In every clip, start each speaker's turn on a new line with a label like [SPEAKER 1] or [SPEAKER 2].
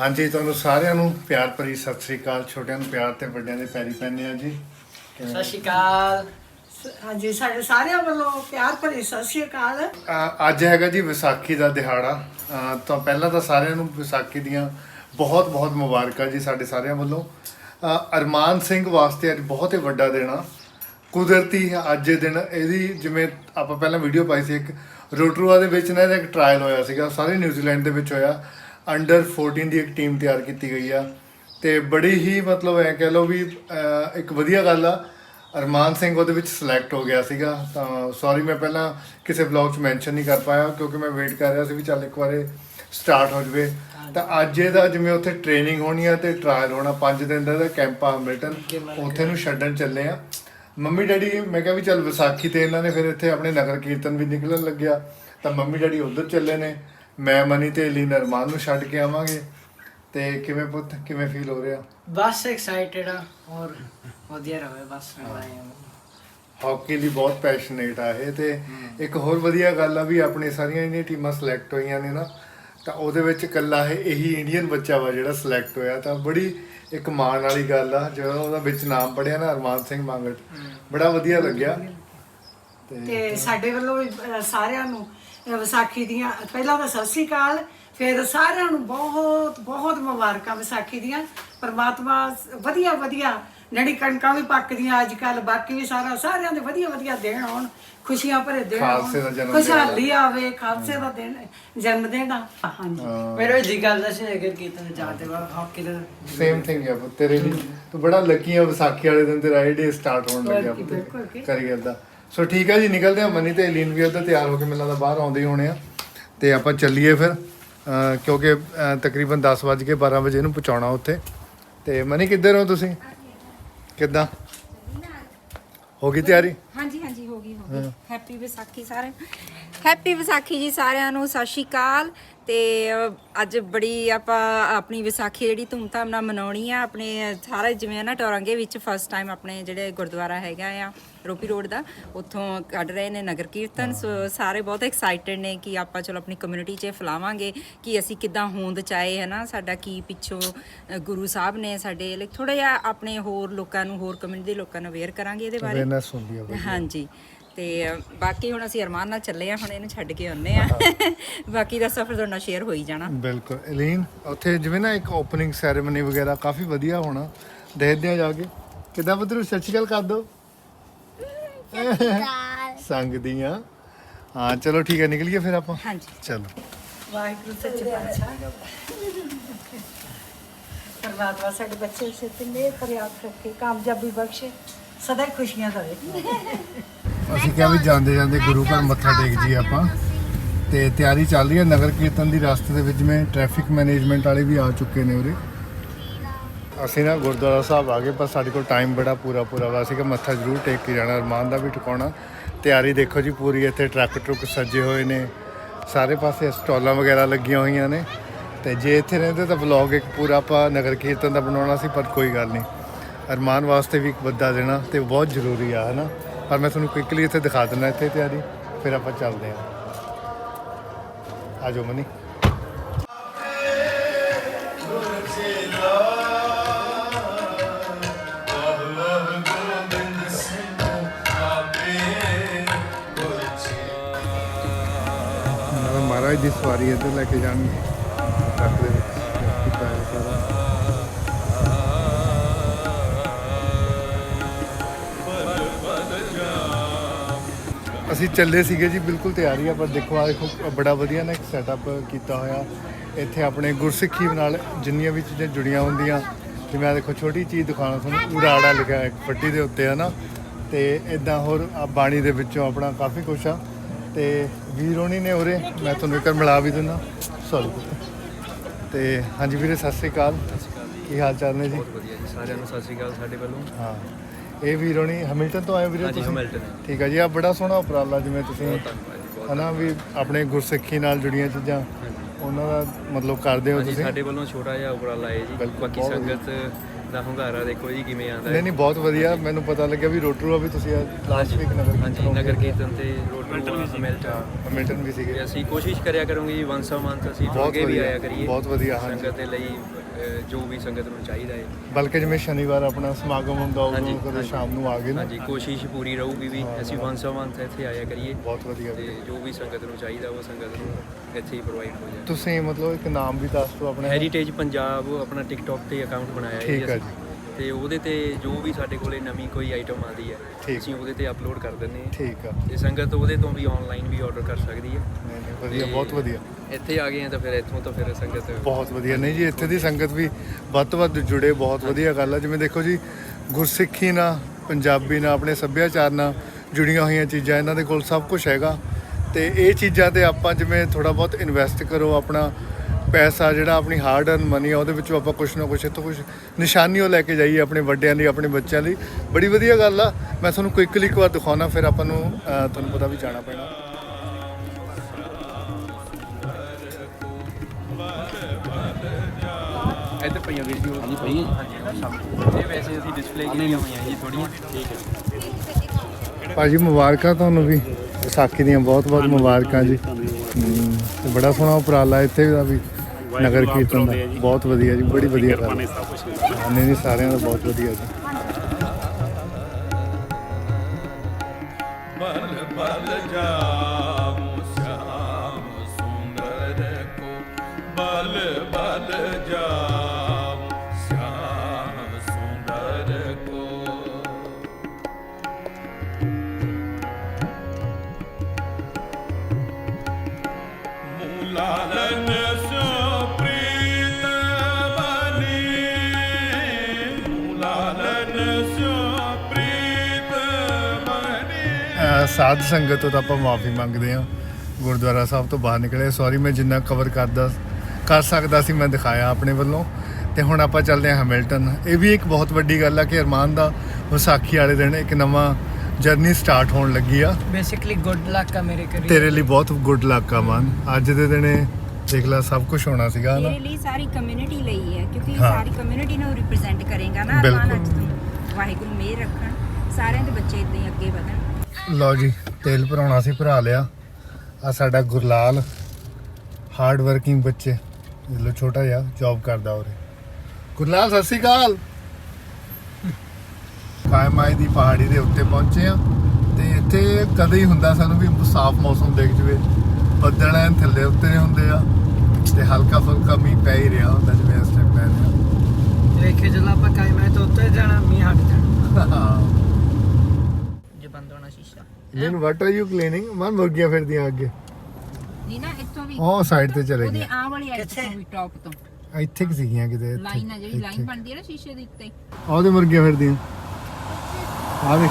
[SPEAKER 1] ਹਾਂਜੀ ਤੁਹਾਨੂੰ ਸਾਰਿਆਂ ਨੂੰ ਪਿਆਰ ਭਰੀ ਸਤਿ ਸ੍ਰੀ ਅਕਾਲ। ਛੋਟਿਆਂ ਨੂੰ ਪਿਆਰ ਤੇ ਵੱਡਿਆਂ ਦੇ ਪੈਰੀ ਪੈਂਦੇ ਆ ਜੀ।
[SPEAKER 2] ਸਤਿ ਸ਼੍ਰੀ ਅਕਾਲ।
[SPEAKER 3] ਹਾਂਜੀ ਸਾਡੇ ਸਾਰਿਆਂ ਵੱਲੋਂ ਪਿਆਰ ਭਰੀ ਸਤਿ ਸ਼੍ਰੀ ਅਕਾਲ।
[SPEAKER 1] ਅ, ਅੱਜ ਹੈਗਾ ਜੀ ਵਿਸਾਖੀ ਦਾ ਦਿਹਾੜਾ। ਅ, ਤਾਂ ਪਹਿਲਾਂ ਤਾਂ ਸਾਰਿਆਂ ਨੂੰ ਵਿਸਾਖੀ ਦੀਆਂ ਬਹੁਤ ਬਹੁਤ ਮੁਬਾਰਕਾਂ ਜੀ ਸਾਡੇ ਸਾਰਿਆਂ ਵੱਲੋਂ। ਅ, ਅਰਮਾਨ ਸਿੰਘ ਵਾਸਤੇ ਅੱਜ ਬਹੁਤ ਹੀ ਵੱਡਾ ਦਿਨ ਆ। ਕੁਦਰਤੀ ਅੱਜ ਦੇ ਦਿਨ ਇਹਦੀ ਜਿਵੇਂ ਆਪਾਂ ਪਹਿਲਾਂ ਵੀਡੀਓ ਪਾਈ ਸੀ ਇੱਕ ਰੋਟਰੂਆ ਦੇ ਵਿੱਚ ਨਾ ਇਹਦਾ ਇੱਕ ਟ੍ਰਾਇਲ ਹੋਇਆ ਸੀਗਾ ਸਾਰੇ ਨਿਊਜ਼ੀਲੈਂਡ ਦੇ ਵਿੱਚ ਹੋਇਆ। ਅੰਡਰ 14 ਦੀ ਇੱਕ ਟੀਮ ਤਿਆਰ ਕੀਤੀ ਗਈ ਆ। ਤੇ ਬੜੀ ਹੀ ਮਤਲਬ ਐ ਕਹਿ ਲਓ ਵੀ ਇੱਕ ਵਧੀਆ ਗੱਲ ਆ। ਅਰਮਾਨ ਸਿੰਘ ਉਹਦੇ ਵਿੱਚ ਸਿਲੈਕਟ ਹੋ ਗਿਆ ਸੀਗਾ। ਤਾਂ ਸੌਰੀ ਮੈਂ ਪਹਿਲਾਂ ਕਿਸੇ ਵਲੌਗ 'ਚ ਮੈਂਸ਼ਨ ਨਹੀਂ ਕਰ ਪਾਇਆ, ਕਿਉਂਕਿ ਮੈਂ ਵੇਟ ਕਰ ਰਿਹਾ ਸੀ ਵੀ ਚੱਲ ਇੱਕ ਵਾਰੇ ਸਟਾਰਟ ਹੋ ਜਵੇ। ਤਾਂ ਅੱਜ ਇਹਦਾ ਜਿਵੇਂ ਉੱਥੇ ਟ੍ਰੇਨਿੰਗ ਹੋਣੀ ਆ ਤੇ ਟ੍ਰਾਇਲ ਹੋਣਾ 5 ਦਿਨ ਦਾ ਇਹਦਾ ਕੈਂਪ ਆ ਮਿਲਟਨ ਉੱਥੇ ਨੂੰ ਛੱਡਣ ਚੱਲੇ ਆ। ਮੰਮੀ ਡੈਡੀ, ਮੈਂ ਕਿਹਾ ਵੀ ਚੱਲ ਵਿਸਾਖੀ ਤੇ ਇਹਨਾਂ ਨੇ ਫਿਰ ਇੱਥੇ ਆਪਣੇ ਨਗਰ ਕੀਰਤਨ ਵੀ ਨਿਕਲਣ ਲੱਗਿਆ। ਤਾਂ ਮੰਮੀ ਡੈਡੀ ਉਧਰ ਚੱਲੇ ਨੇ। ਮੈਂ ਮਨੀ ਤੇ ਲੀਨ ਅਰਮਾਨ ਨੂੰ ਛੱਡ ਕੇ ਆਵਾਂਗੇ। ਤੇ ਕਿਵੇਂ ਪੁੱਤ ਕਿਵੇਂ ਫੀਲ ਹੋ ਰਿਹਾ?
[SPEAKER 2] ਬਸ ਐਕਸਾਈਟਡ ਆ ਔਰ ਵਧੀਆ ਰਵੇ ਬਸ।
[SPEAKER 1] ਹਾਕੀ ਲਈ ਬਹੁਤ ਪੈਸ਼ਨੇਟ ਆ ਇਹ ਤੇ ਇੱਕ ਹੋਰ ਵਧੀਆ ਗੱਲ ਆ ਵੀ ਆਪਣੀ ਸਾਰੀਆਂ ਜਿਹੜੀਆਂ ਟੀਮਾਂ ਸਿਲੈਕਟ ਹੋਈਆਂ ਨੇ ਨਾ ਤਾਂ ਉਹਦੇ ਵਿੱਚ ਇਕੱਲਾ ਇਹ ਇਹੀ ਇੰਡੀਅਨ ਬੱਚਾ ਵਾ ਜਿਹੜਾ ਸਿਲੈਕਟ ਹੋਇਆ ਤਾਂ ਬੜੀ ਇੱਕ ਮਾਣ ਵਾਲੀ ਗੱਲ ਆ ਜਦੋਂ ਉਹਦਾ ਵਿੱਚ ਨਾਮ ਪੜਿਆ ਨਾ ਅਰਮਾਨ ਸਿੰਘ ਮੰਗਟ ਬੜਾ ਵਧੀਆ ਲੱਗਿਆ। ਤੇ
[SPEAKER 3] ਸਾਡੇ ਵੱਲੋਂ ਸਾਰਿਆਂ ਨੂੰ ਵਿਸਾਖੀ ਦੀਆਂ ਪਹਿਲਾਂ ਤਾਂ ਸਤਿ ਸ਼੍ਰੀ ਅਕਾਲ ਫਿਰ ਸਾਰਿਆਂ ਨੂੰ ਬਹੁਤ ਬਹੁਤ ਮੁਬਾਰਕਾਂ ਵਿਸਾਖੀ ਦੀਆਂ। ਪਰਮਾਤਮਾ ਵਧੀਆ ਵਧੀਆ ਨੜੀ ਕਣਕਾਂ ਵੀ ਪੱਕਦੀਆਂ ਅੱਜ ਕੱਲ ਬਾਕੀ ਵੀ ਸਾਰਾ ਸਾਰਿਆਂ ਦੇ ਵਧੀਆ ਵਧੀਆ ਦਿਨ ਆਉਣ ਖੁਸ਼ੀਆਂ ਭਰੇ ਦਿਨ
[SPEAKER 1] ਖਾਲਸੇ ਦਾ
[SPEAKER 3] ਆਉਣ। ਖੁਸ਼ਹਾਲੀ ਆਵੇ ਖਾਲਸੇ ਦਾ ਦਿਨ ਜਨਮ ਦਿਨ ਆ। ਹਾਂਜੀ।
[SPEAKER 2] ਮੇਰੇ ਜੀ ਗੱਲ ਦਾ ਸ਼ੇਅਰ ਕੀਤੇ ਜਾਂਦੇ ਵਾ ਹਾਕੀ ਦਾ।
[SPEAKER 1] ਸੇਮ ਥਿੰਗ ਆ ਪੁੱਤ, ਤੇਰੇ ਲਈ ਤੂੰ ਬੜਾ ਲੱਕੀ ਆ ਵਿਸਾਖੀ ਵਾਲੇ ਦਿਨ ਤੇਰਾ ਇਹ ਡੇ ਸਟਾਰਟ ਹੋਣ ਲੱਗਿਆ ਪੁੱਤ
[SPEAKER 3] ਕੀ।
[SPEAKER 1] ਕਰੀਅਰ ਦਾ। ਸੋ ਠੀਕ ਆ ਜੀ ਨਿਕਲਦੇ ਆ ਮਨੀ ਤੇ ਲੀਨ ਵੀ ਉੱਧਰ ਤਿਆਰ ਹੋ ਕੇ ਮੈਨੂੰ ਲੱਗਦਾ ਬਾਹਰ ਆਉਂਦੇ ਹੀ ਹੋਣੇ ਆ। ਤੇ ਆਪਾਂ ਚੱਲੀਏ ਫਿਰ ਕਿਉਂਕਿ ਤਕਰੀਬਨ 10 ਵੱਜ ਕੇ 12 ਵਜੇ ਇਹਨੂੰ ਪਹੁੰਚਾਉਣਾ ਉੱਥੇ। ਤੇ ਮਨੀ ਕਿੱਧਰ ਹੋ ਤੁਸੀਂ? ਕਿੱਦਾਂ? ਹੋ ਗਈ ਤਿਆਰੀ?
[SPEAKER 4] ਹਾਂਜੀ ਹਾਂਜੀ ਹੋ ਗਈ ਹੋ ਗਈ। ਹੈਪੀ ਵਿਸਾਖੀ ਸਾਰੇ। ਹੈਪੀ ਵਿਸਾਖੀ ਜੀ ਸਾਰਿਆਂ ਨੂੰ ਸਤਿ ਸ਼੍ਰੀ ਅਕਾਲ। ਤੇ ਅੱਜ ਬੜੀ ਆਪਾਂ ਆਪਣੀ ਵਿਸਾਖੀ ਜਿਹੜੀ ਧੂਮਧਾਮ ਨਾਲ ਮਨਾਉਣੀ ਆ ਆਪਣੇ ਸਾਰੇ ਜਿਵੇਂ ਨਾ ਟੋਰਾਂਗੇ ਵਿੱਚ ਫਸਟ ਟਾਈਮ ਆਪਣੇ ਜਿਹੜੇ ਗੁਰਦੁਆਰਾ ਹੈਗਾ ਆ ਰੋਪੀ ਰੋਡ ਦਾ ਉੱਥੋਂ ਕੱਢ ਰਹੇ ਨੇ ਨਗਰ ਕੀਰਤਨ। ਸੋ ਸਾਰੇ ਬਹੁਤ ਐਕਸਾਈਟਡ ਨੇ ਕਿ ਆਪਾਂ ਚਲੋ ਆਪਣੀ ਕਮਿਊਨਿਟੀ 'ਚ ਫਲਾਵਾਂਗੇ ਕਿ ਅਸੀਂ ਕਿੱਦਾਂ ਹੋਂਦ ਚਾਏ ਹੈ ਨਾ? ਸਾਡਾ ਕੀ ਪਿੱਛੋਂ ਗੁਰੂ ਸਾਹਿਬ ਨੇ ਸਾਡੇ ਲਈ ਥੋੜਾ ਜਿਹਾ ਆਪਣੇ ਹੋਰ ਲੋਕਾਂ ਨੂੰ ਹੋਰ ਕਮਿਊਨਿਟੀ ਦੇ ਲੋਕਾਂ ਨੂੰ ਅਵੇਅਰ ਕਰਾਂਗੇ ਇਹਦੇ ਬਾਰੇ।
[SPEAKER 1] ਅਵੇਅਰਨੈਸ ਹੁੰਦੀ।
[SPEAKER 4] ਹਾਂਜੀ। ਤੇ ਬਾਕੀ ਹੁਣ ਅਸੀਂ ਅਰਮਾਨ ਨਾਲ ਚੱਲੇ ਆ ਹੁਣ ਇਹਨੂੰ ਛੱਡ ਕੇ ਆਉਨੇ ਆ ਬਾਕੀ ਦਾ ਸਫ਼ਰ ਤੁਹਾਡੇ ਸ਼ੇਅਰ ਹੋਈ ਜਾਣਾ।
[SPEAKER 1] ਬਿਲਕੁਲ। ਐਲੀਨ ਉੱਥੇ ਜਿਵੇਂ ਨਾ ਇੱਕ ਓਪਨਿੰਗ ਸੈਰੇਮਨੀ ਵਗੈਰਾ ਕਾਫੀ ਵਧੀਆ ਹੋਣਾ। ਦੇਖਦੇ ਆ ਜਾ ਕੇ। ਕਿੱਦਾਂ ਬਦਰੂ ਸਤਿ ਸ਼੍ਰੀ ਅਕਾਲ ਕਰ ਦੋ। ਸੰਗ ਦੀਆਂ ਹਾਂ। ਚਲੋ ਠੀਕ ਹੈ ਨਿਕਲੀਏ ਫਿਰ ਆਪਾਂ।
[SPEAKER 4] ਹਾਂਜੀ।
[SPEAKER 1] ਚਲੋ।
[SPEAKER 3] ਵਾਹਿਗੁਰੂ ਸੱਚੇ ਪਾਤਸ਼ਾਹ। ਪਰਮਾਤਮਾ ਸਾਡੇ ਬੱਚੇ ਸੇ ਤੇ ਪ੍ਰਿਆਪ ਰੱਖੇ ਕਾਮਯਾਬੀ ਬਖਸ਼ੇ। ਸਦਾ ਹੀ ਖੁਸ਼ੀਆਂ ਦੇਵੇ।
[SPEAKER 1] ਅਸੀਂ ਕਿਹਾ ਵੀ ਜਾਂਦੇ ਜਾਂਦੇ ਗੁਰੂ ਘਰ ਮੱਥਾ ਟੇਕ ਜੀ ਆਪਾਂ। ਤੇ ਤਿਆਰੀ ਚੱਲ ਰਹੀ ਹੈ ਨਗਰ ਕੀਰਤਨ ਦੀ ਰਸਤੇ ਦੇ ਵਿੱਚ ਮੈਂ ਟ੍ਰੈਫਿਕ ਮੈਨੇਜਮੈਂਟ ਵਾਲੇ ਵੀ ਆ ਚੁੱਕੇ ਨੇ ਉਰੇ। ਅਸੀਂ ਨਾ ਗੁਰਦੁਆਰਾ ਸਾਹਿਬ ਆ ਗਏ, ਪਰ ਸਾਡੇ ਕੋਲ ਟਾਈਮ ਬੜਾ ਪੂਰਾ ਪੂਰਾ ਵਾ। ਸੀਗਾ ਮੱਥਾ ਜ਼ਰੂਰ ਟੇਕ ਕੇ ਜਾਣਾ, ਅਰਮਾਨ ਦਾ ਵੀ ਟਿਕਾਉਣਾ। ਤਿਆਰੀ ਦੇਖੋ ਜੀ ਪੂਰੀ, ਇੱਥੇ ਟਰੱਕ ਟਰੁੱਕ ਸੱਜੇ ਹੋਏ ਨੇ। ਸਾਰੇ ਪਾਸੇ ਸਟਾਲਾਂ ਵਗੈਰਾ ਲੱਗੀਆਂ ਹੋਈਆਂ ਨੇ। ਤੇ ਜੇ ਇੱਥੇ ਰਹਿੰਦੇ ਤਾਂ ਵਲੌਗ ਇੱਕ ਪੂਰਾ ਆਪਾਂ ਨਗਰ ਕੀਰਤਨ ਦਾ ਬਣਾਉਣਾ ਸੀ, ਪਰ ਕੋਈ ਗੱਲ ਨਹੀਂ। ਅਰਮਾਨ ਵਾਸਤੇ ਵੀ ਇੱਕ ਬੱਦਾ ਦੇਣਾ ਤੇ ਬਹੁਤ ਜ਼ਰੂਰੀ ਆ, ਹਨਾ? ਪਰ ਮੈਂ ਤੁਹਾਨੂੰ ਕੁਇਕਲੀ ਇੱਥੇ ਦਿਖਾ ਦਿੰਦਾ, ਇੱਥੇ ਤਿਆਰੀ, ਫਿਰ ਆਪਾਂ ਚੱਲਦੇ ਹਾਂ। ਆਜੋ ਮਨੀ। ਨਾਲ ਮਹਾਰਾਜ ਦੀ ਸਵਾਰੀ ਇੱਧਰ ਲੈ ਕੇ ਜਾਣਗੇ, ਟਰੱਕ ਦੇ ਵਿੱਚ। ਅਸੀਂ ਚੱਲੇ ਸੀਗੇ ਜੀ ਬਿਲਕੁਲ ਤਿਆਰੀ ਆ ਪਰ ਦੇਖੋ ਆ ਦੇਖੋ ਬੜਾ ਵਧੀਆ ਨਾ ਇੱਕ ਸੈਟਅਪ ਕੀਤਾ ਹੋਇਆ। ਇੱਥੇ ਆਪਣੇ ਗੁਰਸਿੱਖੀ ਨਾਲ ਜਿੰਨੀਆਂ ਵੀ ਚੀਜ਼ਾਂ ਜੁੜੀਆਂ ਹੁੰਦੀਆਂ ਜਿਵੇਂ ਆ ਦੇਖੋ ਛੋਟੀ ਚੀਜ਼ ਦਿਖਾਉਣਾ ਤੁਹਾਨੂੰ ਉਰਾੜਾ ਲਿਖਿਆ ਇੱਕ ਫੱਟੀ ਦੇ ਉੱਤੇ ਹੈ ਨਾ ਤੇ ਇਦਾਂ ਹੋਰ ਆ ਬਾਣੀ ਦੇ ਵਿੱਚੋਂ ਆਪਣਾ ਕਾਫੀ ਕੁਛ ਆ। ਤੇ ਵੀਰੋਣੀ ਨੇ ਉਰੇ ਮੈਂ ਤੁਹਾਨੂੰ ਇੱਕ ਮਿਲਾ ਵੀ ਦਿੰਦਾ। ਸੌਰੀ ਤੇ ਹਾਂਜੀ ਵੀਰੇ ਸਤਿ ਸ੍ਰੀ ਅਕਾਲ। ਕੀ ਹਾਲ ਚਾਲ ਨੇ ਜੀ?
[SPEAKER 5] ਬਹੁਤ ਵਧੀਆ ਜੀ ਸਾਰਿਆਂ ਨੂੰ ਸਤਿ ਸ਼੍ਰੀ ਅਕਾਲ ਸਾਡੇ ਵੱਲੋਂ।
[SPEAKER 1] ਹਾਂ। ਇਹ ਵੀਰੋਣੀ ਹੈਮਿਲਟਨ ਤੋਂ ਆਏ ਹੋ ਵੀਰੇ
[SPEAKER 5] ਹਾਂਜੀ,
[SPEAKER 1] ਤੁਸੀਂ?
[SPEAKER 5] ਹੈਮਿਲਟਨ।
[SPEAKER 1] ਠੀਕ ਹੈ ਜੀ ਆ ਬੜਾ ਸੋਹਣਾ ਉਪਰਾਲਾ ਜਿਵੇਂ ਤੁਸੀਂ
[SPEAKER 5] ਧੰਨਵਾਦ ਜੀ ਬਹੁਤ
[SPEAKER 1] ਹਨਾ ਵੀ ਆਪਣੇ ਗੁਰਸਿੱਖੀ ਨਾਲ ਜੁੜੀਆਂ ਚੀਜ਼ਾਂ ਉਹਨਾਂ ਦਾ ਮਤਲਬ ਕਰਦੇ ਹੋ
[SPEAKER 5] ਹਾਂਜੀ
[SPEAKER 1] ਤੁਸੀਂ?
[SPEAKER 5] ਸਾਡੇ ਵੱਲੋਂ ਛੋਟਾ ਜਿਹਾ ਉਪਰਾਲਾ ਹੈ ਜੀ
[SPEAKER 1] ਬਿਲਕੁਲ,
[SPEAKER 5] ਬਾਕੀ
[SPEAKER 1] ਬਹੁਤ
[SPEAKER 5] ਸੰਗਤ ਦਾ ਹੁੰਗਾਰਾ ਦੇਖੋ ਜੀ ਕਿਵੇਂ ਆਉਂਦਾ
[SPEAKER 1] ਨਹੀਂ
[SPEAKER 5] ਹੈ।
[SPEAKER 1] ਨਹੀਂ ਬਹੁਤ ਵਧੀਆ ਮੈਨੂੰ ਪਤਾ ਲੱਗਿਆ ਵੀ ਰੋਟਰੂ ਆ ਵੀ ਤੁਸੀਂ ਲਾਸਟ ਵੀਕ ਨਗਰ
[SPEAKER 5] ਹਾਂਜੀ
[SPEAKER 1] ਕੀਰਤਨ
[SPEAKER 5] ਨਗਰ ਤੇ ਰੋਡ ਮਿਲਟਨ
[SPEAKER 1] ਮਿਲਟਨ ਵੀ ਸੀਗੇ।
[SPEAKER 5] ਤੇ ਅਸੀਂ ਕੋਸ਼ਿਸ਼ ਕਰਿਆ ਕਰੂੰਗੇ ਜੀ ਵਨਸ ਮੰਥ ਅਸੀਂ
[SPEAKER 1] ਬਹੁਤ
[SPEAKER 5] ਅੱਗੇ ਵੀ
[SPEAKER 1] ਵਧੀਆ,
[SPEAKER 5] ਆਇਆ ਕਰੀਏ।
[SPEAKER 1] ਬਹੁਤ ਵਧੀਆ, ਹਾਂਜੀ।
[SPEAKER 5] ਸੰਗਤ ਦੇ ਲਈ ਅਹ, ਜੋ ਵੀ ਸੰਗਤ ਨੂੰ ਚਾਹੀਦਾ ਹੈ।
[SPEAKER 1] ਬਲਕਿ ਜਿਵੇਂ ਸ਼ਨੀਵਾਰ ਆਪਣਾ ਸਮਾਗਮ ਹੁੰਦਾ
[SPEAKER 5] ਹਾਂਜੀ,
[SPEAKER 1] ਉਦੋਂ ਕਦੇ
[SPEAKER 5] ਹਾਂਜੀ।
[SPEAKER 1] ਸ਼ਾਮ ਨੂੰ ਆ ਗਏ ਨਾ।
[SPEAKER 5] ਹਾਂਜੀ ਕੋਸ਼ਿਸ਼ ਪੂਰੀ ਰਹੂਗੀ ਵੀ ਅਸੀਂ ਵਨਸ ਅ ਮੰਥ ਇੱਥੇ ਆਇਆ ਕਰੀਏ
[SPEAKER 1] ਬਹੁਤ ਵਧੀਆ
[SPEAKER 5] ਤੇ ਜੋ ਵੀ ਸੰਗਤ ਨੂੰ ਚਾਹੀਦਾ ਉਹ ਸੰਗਤ ਨੂੰ ਇੱਥੇ ਹੀ ਪ੍ਰੋਵਾਈਡ ਹੋ ਜਾਏ
[SPEAKER 1] ਤੁਸੀਂ ਮਤਲਬ ਇੱਕ ਨਾਮ ਵੀ ਦੱਸ ਦਿਓ ਆਪਣੇ
[SPEAKER 5] ਹੈਰੀਟੇਜ ਪੰਜਾਬ ਆਪਣਾ ਟਿਕਟੌਕ ਤੇ ਅਕਾਊਂਟ ਬਣਾਇਆ
[SPEAKER 1] ਠੀਕ ਹੈ
[SPEAKER 5] ਅਸੀਂ। ਤੇ ਉਹਦੇ ਤੇ ਜੋ ਵੀ ਸਾਡੇ ਕੋਲੇ ਨਵੀਂ ਕੋਈ ਆਈਟਮ ਆਉਂਦੀ ਹੈ
[SPEAKER 1] ਠੀਕ।
[SPEAKER 5] ਅਸੀਂ ਉਹਦੇ ਤੇ ਅਪਲੋਡ ਕਰ ਦਿੰਦੇ ਹਾਂ।
[SPEAKER 1] ਠੀਕ ਆ।
[SPEAKER 5] ਤੇ ਸੰਗਤ ਉਹਦੇ ਤੋਂ ਵੀ ਆਨਲਾਈਨ ਵੀ ਆਰਡਰ ਕਰ ਸਕਦੀ ਹੈ।
[SPEAKER 1] ਨਹੀਂ, ਨਹੀਂ, ਵਧੀਆ ਬਹੁਤ ਵਧੀਆ।
[SPEAKER 5] ਇੱਥੇ ਆ ਗਏ ਆ ਤਾਂ ਫਿਰ ਇੱਥੋਂ ਤਾਂ ਫਿਰ ਸੰਗਤ
[SPEAKER 1] ਬਹੁਤ ਵਧੀਆ। ਨਹੀਂ ਜੀ, ਇੱਥੇ ਦੀ ਸੰਗਤ ਵੀ ਵੱਧ ਤੋਂ ਵੱਧ ਜੁੜੇ, ਬਹੁਤ ਵਧੀਆ ਗੱਲ ਆ। ਜਿਵੇਂ ਦੇਖੋ ਜੀ, ਗੁਰਸਿੱਖੀ ਨਾਲ, ਪੰਜਾਬੀ ਨਾਲ, ਆਪਣੇ ਸੱਭਿਆਚਾਰ ਨਾਲ ਜੁੜੀਆਂ ਹੋਈਆਂ ਚੀਜ਼ਾਂ, ਇਹਨਾਂ ਦੇ ਕੋਲ ਸਭ ਕੁਝ ਹੈਗਾ। ਤੇ ਇਹ ਚੀਜ਼ਾਂ ਤੇ ਆਪਾਂ ਜਿਵੇਂ ਥੋੜਾ ਬਹੁਤ ਇਨਵੈਸਟ ਕਰੋ, ਆਪਣਾ ਪੈਸਾ ਜਿਹੜਾ ਆਪਣੀ ਹਾਰਡ ਅਰਨ ਮਨੀ ਆ, ਉਹਦੇ ਵਿੱਚੋਂ ਆਪਾਂ ਕੁਝ ਨਾ ਕੁਝ ਇੱਥੋਂ ਕੁਝ ਨਿਸ਼ਾਨੀ ਉਹ ਲੈ ਕੇ ਜਾਈਏ ਆਪਣੇ ਵੱਡਿਆਂ ਲਈ ਆਪਣੇ ਬੱਚਿਆਂ ਲਈ ਬੜੀ ਵਧੀਆ ਗੱਲ ਆ। ਮੈਂ ਤੁਹਾਨੂੰ ਕੁਇਕਲੀ ਇੱਕ ਵਾਰ ਦਿਖਾਉਣਾ, ਫਿਰ ਆਪਾਂ ਨੂੰ ਤੁਹਾਨੂੰ ਪਤਾ ਵੀ ਜਾਣਾ ਪੈਣਾ।
[SPEAKER 5] ਇੱਧਰ ਪਈਆਂ ਵੀਡੀਓ ਹਾਂਜੀ ਪਈ ਇਹ ਵੈਸੇ ਅਸੀਂ ਡਿਸਪਲੇ ਕੀਤੀਆਂ ਹੋਈਆਂ ਜੀ ਥੋੜੀਆਂ ਠੀਕ ਹੈ।
[SPEAKER 1] ਭਾਜੀ ਮੁਬਾਰਕਾਂ ਤੁਹਾਨੂੰ ਵੀ। ਵਿਸਾਖੀ ਦੀਆਂ ਬਹੁਤ ਬਹੁਤ ਮੁਬਾਰਕਾਂ ਜੀ। ਤੇ ਬੜਾ ਸੋਹਣਾ ਉਪਰਾਲਾ ਇੱਥੇ ਦਾ ਵੀ ਨਗਰ ਕੀਰਤਨ ਦਾ। ਬਹੁਤ ਵਧੀਆ ਜੀ ਬੜੀ ਵਧੀਆ ਗੱਲ ਹਾਂ, ਨਹੀਂ ਨਹੀਂ ਸਾਰਿਆਂ ਦਾ ਬਹੁਤ ਵਧੀਆ ਜੀ। ਸਾਧ ਸੰਗਤ ਤੋਂ ਤਾਂ ਆਪਾਂ ਮਾਫੀ ਮੰਗਦੇ ਹਾਂ। ਗੁਰਦੁਆਰਾ ਸਾਹਿਬ ਤੋਂ ਬਾਹਰ ਨਿਕਲੇ। ਸੌਰੀ ਮੈਂ ਜਿੰਨਾ ਕਵਰ ਕਰਦਾ ਕਰ ਸਕਦਾ ਸੀ ਮੈਂ ਦਿਖਾਇਆ ਆਪਣੇ ਵੱਲੋਂ। ਤੇ ਹੁਣ ਆਪਾਂ ਚੱਲਦੇ ਹਾਂ ਹੈਮਿਲਟਨ ਇਹ ਵੀ ਇੱਕ ਬਹੁਤ ਵੱਡੀ ਗੱਲ ਆ ਕਿ ਅਰਮਾਨ ਦਾ ਵਿਸਾਖੀ ਵਾਲੇ ਦਿਨ ਇੱਕ ਨਵਾਂ ਜਰਨੀ ਸਟਾਰਟ ਹੋਣ ਲੱਗੀ ਆ।
[SPEAKER 2] ਬੇਸਿਕਲੀ ਗੁੱਡ ਲੱਕ ਆ ਮੇਰੇ ਕਰੀ
[SPEAKER 1] ਤੇਰੇ ਲਈ ਬਹੁਤ ਗੁੱਡ ਲੱਕ ਆ ਮਨ। ਅੱਜ ਦੇ ਦਿਨੇ ਦੇਖ ਲੈ ਸਭ ਕੁਝ ਹੋਣਾ ਸੀਗਾ ਨਾ
[SPEAKER 4] ਤੇਰੇ ਲਈ ਸਾਰੀ ਕਮਿਊਨਿਟੀ ਲਈ ਹੈ ਕਿਉਂਕਿ। ਸਾਰੀ ਕਮਿਊਨਿਟੀ ਨੂੰ ਰਿਪਰੈਜ਼ੈਂਟ ਕਰੇਗਾ ਨਾ। ਅਰਮਾਨ ਅੱਜ ਤੂੰ। ਵਾਹਿਗੁਰੂ ਮਿਹਰ ਰੱਖਣ ਸਾਰਿਆਂ ਦੇ ਬੱਚੇ ਇਦਾਂ ਹੀ ਅੱਗੇ ਵਧਣ।
[SPEAKER 1] ਲਓ ਜੀ ਤੇਲ ਭਰਾਉਣਾ ਸੀ ਭਰਾ ਲਿਆ। ਆ ਸਾਡਾ ਗੁਰਲਾਲ ਹਾਰਡ ਵਰਕਿੰਗ ਬੱਚੇ। ਜਿਹੜਾ ਛੋਟਾ ਜਿਹਾ ਜੌਬ ਕਰਦਾ ਉਰੇ। ਗੁਰਲਾਲ ਸਤਿ ਸ਼੍ਰੀ ਅਕਾਲ। ਕਾਇਮਾਈ ਦੀ ਪਹਾੜੀ ਦੇ ਉੱਤੇ ਪਹੁੰਚੇ ਆ ਤੇ ਇੱਥੇ ਕਦੇ ਹੀ ਹੁੰਦਾ ਸਾਨੂੰ ਵੀ ਸਾਫ਼ ਮੌਸਮ ਦੇਖ ਜਵੇ। ਬੱਦਲ ਐਨ ਥੱਲੇ ਉੱਤੇ ਹੁੰਦੇ ਆ ਤੇ ਹਲਕਾ ਫੁਲਕਾ ਮੀਂਹ ਪੈ ਹੀ ਰਿਹਾ ਹੁੰਦਾ ਜਿਵੇਂ ਇਸ ਟਾਈਮ ਪੈ ਰਿਹਾ।
[SPEAKER 2] ਵੇਖੇ ਜਦੋਂ ਆਪਾਂ ਕਾਇਮ ਹੈ ਤਾਂ ਉੱਤੇ ਜਾਣਾ ਮੀਂਹ ਹਟ ਜਾਣਾ।
[SPEAKER 1] Then what are you cleaning ਮਨ ਮੁਰਗੀਆਂ ਫਿਰਦੀਆਂ ਅੱਗੇ।
[SPEAKER 4] ਨਹੀਂ ਨਾ ਇੱਥੋਂ ਵੀ
[SPEAKER 1] ਉਹ ਸਾਈਡ ਤੇ ਚਲੇ
[SPEAKER 4] ਉਹਦੇ
[SPEAKER 1] ਗਏ
[SPEAKER 4] ਆਹ ਵਾਲੀ ਐਡ ਤੋਂ ਵੀ ਟੌਪ ਤੋਂ।
[SPEAKER 1] ਇੱਥੇ ਕਿ ਸੀਗੀਆਂ ਕਿਤੇ ਇੱਥੇ
[SPEAKER 4] ਲਾਈਨ ਆ ਜਿਹੜੀ
[SPEAKER 1] ਇੱਥੇ।
[SPEAKER 4] ਲਾਈਨ ਬਣਦੀ ਹੈ ਨਾ ਸ਼ੀਸ਼ੇ ਦੇ ਉੱਤੇ।
[SPEAKER 1] ਉਹਦੇ ਮੁਰਗੀਆਂ ਫਿਰਦੀਆਂ। ਆ ਦੇਖ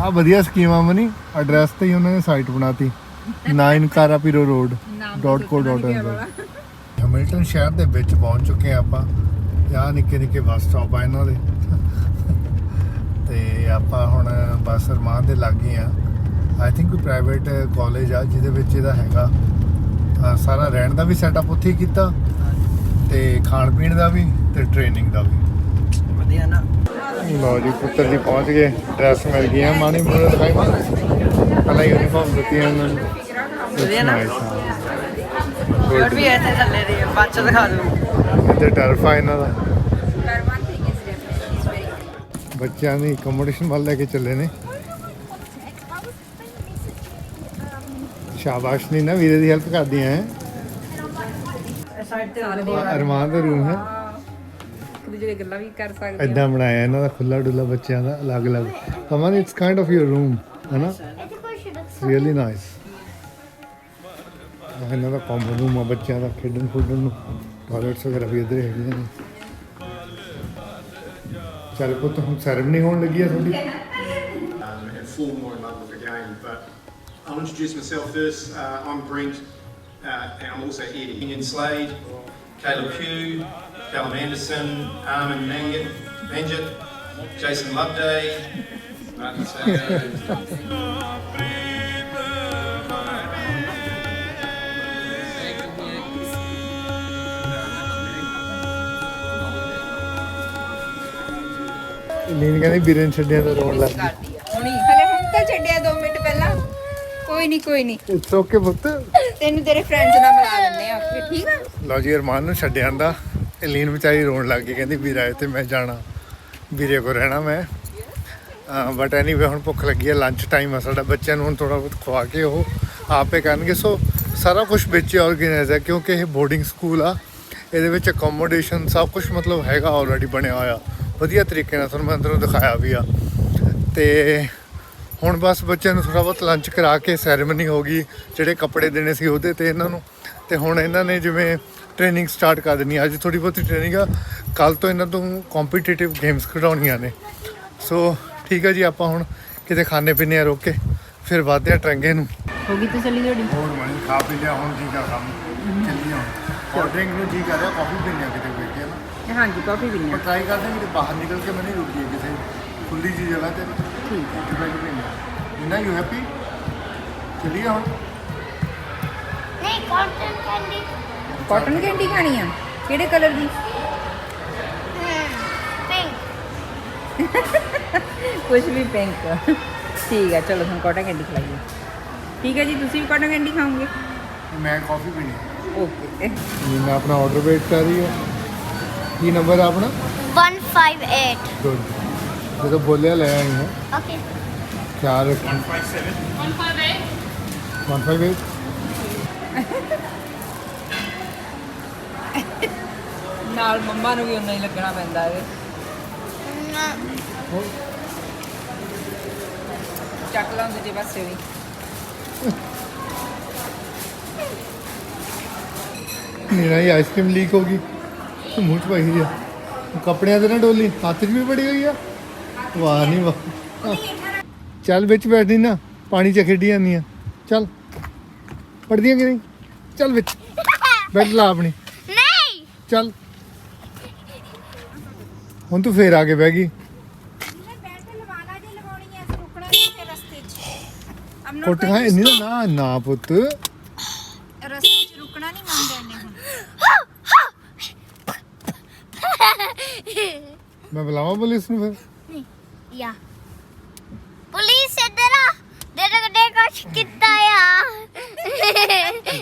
[SPEAKER 1] ਆ ਵਧੀਆ ਸਕੀਮ ਆ ਮਨੀ। ਐਡਰੈਸ ਤੇ ਹੀ ਉਹਨਾਂ ਨੇ ਸਾਈਟ ਬਣਾਤੀ। 9 ਕਾਰਾਪੀਰੋ ਰੋਡ
[SPEAKER 4] ਨਾਮ
[SPEAKER 1] ਡਾਟ ਹੈਮਿਲਟਨ ਸ਼ਹਿਰ ਦੇ ਵਿੱਚ ਪਹੁੰਚ ਚੁੱਕੇ ਆ ਆਪਾਂ। ਆ ਨਿੱਕੇ ਨਿੱਕੇ ਬੱਸ ਸਟਾਪ ਆ ਇਹਨਾਂ ਦੇ। ਤੇ ਆਪਾਂ ਹੁਣ ਬੱਸ ਅਰਮਾਨ ਦੇ ਲਾਗੇ ਆ। ਆਈ ਥਿੰਕ ਕੋਈ ਪ੍ਰਾਈਵੇਟ ਕਾਲਜ ਆ ਜਿਹਦੇ ਵਿੱਚ ਇਹਦਾ ਹੈਗਾ। ਸਾਰਾ ਰਹਿਣ ਦਾ ਵੀ ਸੈਟਅਪ ਉੱਥੇ ਹੀ ਕੀਤਾ। ਤੇ ਖਾਣ ਪੀਣ ਦਾ ਵੀ ਤੇ ਟ੍ਰੇਨਿੰਗ ਦਾ ਵੀ।
[SPEAKER 2] ਵਧੀਆ ਨਾ।
[SPEAKER 1] ਲਓ ਜੀ ਪੁੱਤਰ ਜੀ ਪਹੁੰਚ ਗਏ। ਡਰੈਸ ਮਿਲ ਗਈ ਹੈ ਮਾਣੀ ਮੋੜ ਦਿਖਾਈ ਮਾਣੀ ਪਹਿਲਾਂ ਯੂਨੀਫਾਰਮ ਦਿੱਤੀ ਹੈ ਉਹਨਾਂ ਨੂੰ।
[SPEAKER 2] ਵਧੀਆ ਨਾ?
[SPEAKER 1] ਗੁੱਡ
[SPEAKER 2] ਵੀ ਇੱਥੇ ਥੱਲੇ ਦੀ ਬਾਅਦ ਚ ਦਿਖਾ ਦੂੰ
[SPEAKER 1] ਇੱਥੇ ਟਰਫ ਇਹਨਾਂ ਦਾ। ਬੱਚਿਆਂ ਦੀ ਕੰਪੀਟੀਸ਼ਨ ਵੱਲ ਲੈ ਕੇ ਚੱਲੇ ਨੇ। ਸ਼ਾਬਾਸ਼ ਨਹੀਂ ਨਾ ਵੀਰੇ ਦੀ ਹੈਲਪ ਕਰਦੀਆਂ ਹੈ
[SPEAKER 2] ਸਾਈਡ ਤੇ
[SPEAKER 1] ਅਰਮਾਨ ਦਾ ਰੂਮ ਹੈ।
[SPEAKER 4] ਦੀ ਗੱਲਾਂ ਵੀ ਕਰ ਸਕਦੇ
[SPEAKER 1] ਇਦਾਂ ਬਣਾਇਆ ਇਹਨਾਂ ਦਾ ਖੁੱਲਾ ਡੁੱਲਾ ਬੱਚਿਆਂ ਦਾ ਅਲੱਗ-ਅਲੱਗ Aman it's kind of your room ਹੈ ਨਾ ਰੀਅਲੀ ਨਾਈਸ ਇਹਨਾਂ ਦਾ ਕਾਮਨ ਰੂਮ ਆ ਬੱਚਿਆਂ ਦਾ ਖੇਡਣ ਖੁੱਡਣ ਨੂੰ। ਟਾਇਲਟਸ ਵਗੈਰਾ ਵੀ ਇੱਧਰ ਹੈਗੀਆਂ ਨੇ ਚੱਲ ਪੁੱਤ ਹੁਣ ਸੈਰਮਨੀ ਹੋਣ ਲੱਗੀ ਆ ਤੁਹਾਡੀ
[SPEAKER 6] um, and fall more in love with the game. But I'll introduce myself first. Uh, I'm Brent, uh, and I'm also Eddie. Ian Slade, Caleb Pugh, Callum Anderson, Armin Mangat, Manjit, Jason Loveday, Martin Sager.
[SPEAKER 1] ਲੀਨ ਕਹਿੰਦੀ ਵੀਰੇ ਨੂੰ ਛੱਡਿਆ ਤਾਂ ਰੋਣ ਲੱਗ
[SPEAKER 4] ਕਰਦੀ ਆ ਹੁਣੀ। ਹਲੇ ਹੁਣ ਤਾਂ ਛੱਡਿਆ 2 ਮਿੰਟ ਪਹਿਲਾਂ। ਕੋਈ ਨਹੀਂ ਕੋਈ ਨਹੀਂ
[SPEAKER 1] ਗਈ ਇਟਸ ਓਕੇ ਪੁੱਤ।
[SPEAKER 4] ਤੈਨੂੰ ਤੇਰੇ ਫਰੈਂਡਸ ਨਾਲ ਮਿਲਾ ਦਿੰਦੇ ਆ। ਉੱਥੇ ਠੀਕ ਆ?
[SPEAKER 1] ਲਓ ਜੀ ਅਰਮਾਨ ਨੂੰ ਛੱਡਿਆ ਆਂਦਾ ਲੀਨ ਵਿਚਾਰੀ ਰੋਣ ਲੱਗ ਗਈ ਕਹਿੰਦੀ ਵੀਰ ਤੇ ਮੈਂ ਜਾਣਾ। ਵੀਰੇ ਕੋ ਰਹਿਣਾ ਮੈਂ। ਬਟ ਐਨੀਵੇ ਹੁਣ ਭੁੱਖ ਲੱਗੀ ਹੈ ਲੰਚ ਟਾਈਮ ਆ ਸਾਡਾ। ਬੱਚਿਆਂ ਨੂੰ ਹੁਣ ਥੋੜਾ ਬਹੁਤ ਖਵਾ ਕੇ ਉਹ ਆਪੇ ਕਰਨਗੇ। ਸੋ ਸਾਰਾ ਕੁਝ ਵਿੱਚ ਆਰਗੇਨਾਈਜ਼ ਹੈ ਕਿਉਂਕਿ ਇਹ ਬੋਰਡਿੰਗ ਸਕੂਲ ਆ। ਇਹਦੇ ਵਿੱਚ ਅਕੋਮੋਡੇਸ਼ਨ ਸਭ ਕੁਝ ਮਤਲਬ ਹੈਗਾ ਆਲਰੇਡੀ ਬਣਿਆ ਹੋਇਆ। ਵਧੀਆ ਤਰੀਕੇ ਨਾਲ ਤੁਹਾਨੂੰ ਮੈਂ ਅੰਦਰੋਂ ਦਿਖਾਇਆ ਵੀ ਆ। ਤੇ ਹੁਣ ਬਸ ਬੱਚਿਆਂ ਨੂੰ ਥੋੜਾ ਬਹੁਤ ਲੰਚ ਕਰਾ ਕੇ ਸੈਰੇਮਨੀ ਹੋ ਗਈ ਜਿਹੜੇ ਕੱਪੜੇ ਦੇਣੇ ਸੀ ਉਹਦੇ ਤੇ ਇਹਨਾਂ ਨੂੰ। ਤੇ ਹੁਣ ਇਹਨਾਂ ਨੇ ਜਿਵੇਂ ਟ੍ਰੇਨਿੰਗ ਸਟਾਰਟ ਕਰ ਦੇਣੀ ਆ। ਅੱਜ ਥੋੜੀ ਬਹੁਤੀ ਟ੍ਰੇਨਿੰਗ ਆ। ਕੱਲ ਤੋਂ ਇਹਨਾਂ ਤੋਂ ਕੰਪੀਟੀਟਿਵ ਗੇਮਸ ਖਿਡਾਉਣੀਆਂ ਨੇ। ਸੋ ਠੀਕ ਹੈ ਜੀ ਆਪਾਂ ਹੁਣ ਕਿਤੇ ਖਾਣੇ ਪੀਣੇ ਆ ਰੋਕ ਕੇ ਫਿਰ ਵਾਧੇ ਆ ਟਰੰਗੇ ਨੂੰ।
[SPEAKER 4] ਹੋ ਗਈ ਤਸੱਲੀ ਤੁਹਾਡੀ?
[SPEAKER 1] ਹੋਰ ਮਣੀ ਖਾ ਪੀ ਲਿਆ ਹੁਣ ਜੀ ਕਰ ਕੰਮ। ਚੱਲੀ ਹੁਣ ਕੋਲਡ ਡਰਿੰਕ ਨੂੰ ਜੀ ਕਰ ਰਿਹਾ ਕਾਫੀ ਪੀਣੇ ਆ ਕਿਤੇ
[SPEAKER 4] ਹਾਂਜੀ ਕਾਫੀ ਪੀਣੀ
[SPEAKER 1] ਪਰ ਟਰਾਈ ਕਰਦੇ ਹਾਂ ਕਿ ਬਾਹਰ ਨਿਕਲ ਕੇ ਮੈਂ ਨਹੀਂ ਰੁਕੀ ਕਿਸੇ ਖੁੱਲੀ ਜੀ ਜਗ੍ਹਾ ਤੇ।
[SPEAKER 4] ਠੀਕ
[SPEAKER 1] ਉੱਥੇ ਬੈਠ ਕੇ ਪੀਣੇ ਨਾ ਯੂ ਹੈਪੀ ਚੱਲੀਏ ਹੁਣ।
[SPEAKER 7] ਨਹੀਂ ਕਾਟਨ ਕੈਂਡੀ
[SPEAKER 4] ਕਾਟਨ ਕੈਂਡੀ ਖਾਣੀ ਆ? ਕਿਹੜੇ ਕਲਰ ਦੀ?
[SPEAKER 7] ਪਿੰਕ
[SPEAKER 4] ਕੁਝ ਵੀ ਪਿੰਕ ਠੀਕ ਹੈ ਚਲੋ ਤੁਹਾਨੂੰ ਕਾਟਨ ਕੈਂਡੀ ਖਿਲਾਈਏ। ਠੀਕ ਹੈ ਜੀ ਤੁਸੀਂ ਵੀ ਕਾਟਨ ਕੈਂਡੀ ਖਾਓਗੇ?
[SPEAKER 1] ਮੈਂ ਕਾਫੀ ਪੀਣੀ। ਹੈ
[SPEAKER 4] ਓਕੇ
[SPEAKER 1] ਨੀਨਾ ਆਪਣਾ ਆਰਡਰ ਵੇਟ ਕਰ ਰਹੀ ਹੈ। ਕੀ ਨੰਬਰ ਆ ਆਪਣਾ?
[SPEAKER 7] 158
[SPEAKER 1] ਗੁੱਡ। ਜਦੋਂ ਬੋਲਿਆ ਲੈ ਆਈ ਹਾਂ।
[SPEAKER 7] ਓਕੇ।
[SPEAKER 1] ਖਿਆਲ ਰੱਖੀ। 158 158
[SPEAKER 4] ਨਾਲ ਮੰਮਾ ਨੂੰ ਵੀ ਉਨਾ ਹੀ ਲੱਗਣਾ ਪੈਂਦਾ ਹੈ ਚੱਕ ਲਾਂ ਦੂਜੇ ਪਾਸੇ ਵੀ।
[SPEAKER 1] ਨੀਨਾ ਦੀ ਆਈਸਕ੍ਰੀਮ ਲੀਕ ਹੋ ਗਈ। ਮੂੰਹ ਚ ਪਾਈ ਆ। ਕੱਪੜਿਆਂ ਤੇ ਨਾ ਡੋਲੀ ਹੱਥ 'ਚ ਵੀ ਪੜੀ ਹੋਈ ਆ। ਵਾਹ ਨਹੀਂ ਵਾਹ। ਚੱਲ ਵਿੱਚ ਬੈਠੀ ਨਾ ਪਾਣੀ 'ਚ ਖੇਡੀ ਜਾਂਦੀ ਆ। ਚੱਲ। ਪੜਦੀਆਂ ਕਿ ਨਹੀਂ? ਚੱਲ ਵਿੱਚ। ਬੈਠ ਲਾ ਆਪਣੀ।
[SPEAKER 7] ਨਹੀਂ।
[SPEAKER 1] ਚੱਲ। ਹੁਣ ਤੂੰ ਫੇਰ ਆ ਕੇ ਬਹਿ ਗਈ।
[SPEAKER 4] ਜੇ ਨਹੀਂ
[SPEAKER 1] ਕੁੱਟ ਖਾ ਇੰਨੀ ਨਾ ਨਾ ਨਾ ਪੁੱਤ
[SPEAKER 4] ਰਸਤੇ 'ਚ ਰੁਕਣਾ ਨਹੀਂ ਮੰਨਦਾ ਇਹਨੇ ਹੁਣ
[SPEAKER 1] ਮੈਂ ਬੁਲਾਵਾਂ ਪੁਲਿਸ ਨੂੰ ਫਿਰ?
[SPEAKER 7] ਯਾ। ਪੁਲਿਸ ਇੱਧਰ ਆ। ਦੇ ਦੇ ਦੇ ਕੁਛ ਕੀਤਾ ਆ।